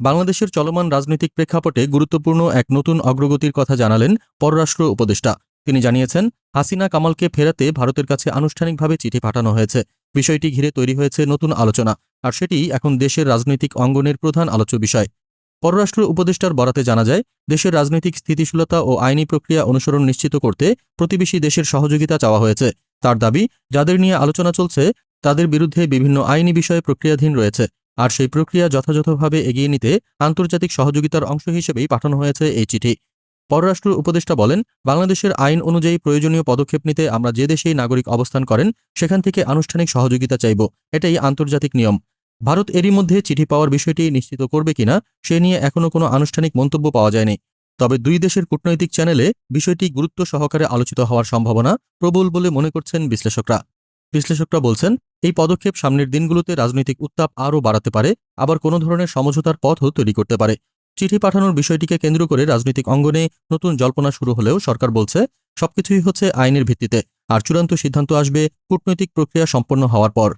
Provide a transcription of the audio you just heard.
বাংলাদেশের চলমান রাজনৈতিক প্রেক্ষাপটে গুরুত্বপূর্ণ এক নতুন অগ্রগতির কথা জানালেন পররাষ্ট্র উপদেষ্টা। তিনি জানিয়েছেন, হাসিনা কামালকে ফেরাতে ভারতের কাছে আনুষ্ঠানিকভাবে চিঠি পাঠানো হয়েছে। বিষয়টি ঘিরে তৈরি হয়েছে নতুন আলোচনা, আর সেটি এখন দেশের রাজনৈতিক অঙ্গনের প্রধান আলোচ্য বিষয়। পররাষ্ট্র উপদেষ্টার বরাতে জানা যায়, দেশের রাজনৈতিক স্থিতিশীলতা ও আইনি প্রক্রিয়া অনুসরণ নিশ্চিত করতে প্রতিবেশী দেশের সহযোগিতা চাওয়া হয়েছে। তার দাবি, যাদের নিয়ে আলোচনা চলছে, তাদের বিরুদ্ধে বিভিন্ন আইনি বিষয়ে প্রক্রিয়াধীন রয়েছে। আর সেই প্রক্রিয়া যথাযথভাবে এগিয়ে নিতে আন্তর্জাতিক সহযোগিতার অংশ হিসেবেই পাঠানো হয়েছে এই চিঠি। পররাষ্ট্র উপদেষ্টা বলেন, বাংলাদেশের আইন অনুযায়ী প্রয়োজনীয় পদক্ষেপ নিতে আমরা যে দেশেই নাগরিক অবস্থান করেন, সেখান থেকে আনুষ্ঠানিক সহযোগিতা চাইব। এটাই আন্তর্জাতিক নিয়ম। ভারত এরই মধ্যে চিঠি পাওয়ার বিষয়টি নিশ্চিত করবে কিনা সে নিয়ে এখনও কোনো আনুষ্ঠানিক মন্তব্য পাওয়া যায়নি। তবে দুই দেশের কূটনৈতিক চ্যানেলে বিষয়টি গুরুত্ব সহকারে আলোচিত হওয়ার সম্ভাবনা প্রবল বলে মনে করছেন বিশ্লেষকরা। বিশ্লেষকরা বলছেন, এই পদক্ষেপ সামনের দিনগুলোতে রাজনৈতিক উত্তাপ আরও বাড়াতে পারে, আবার কোনো ধরনের সমঝোতার পথও তৈরি করতে পারে। চিঠি পাঠানোর বিষয়টিকে কেন্দ্র করে রাজনৈতিক অঙ্গনে নতুন জল্পনা শুরু হলেও সরকার বলছে, সবকিছুই হচ্ছে আইনের ভিত্তিতে, আর চূড়ান্ত সিদ্ধান্ত আসবে কূটনৈতিক প্রক্রিয়া সম্পন্ন হওয়ার পর।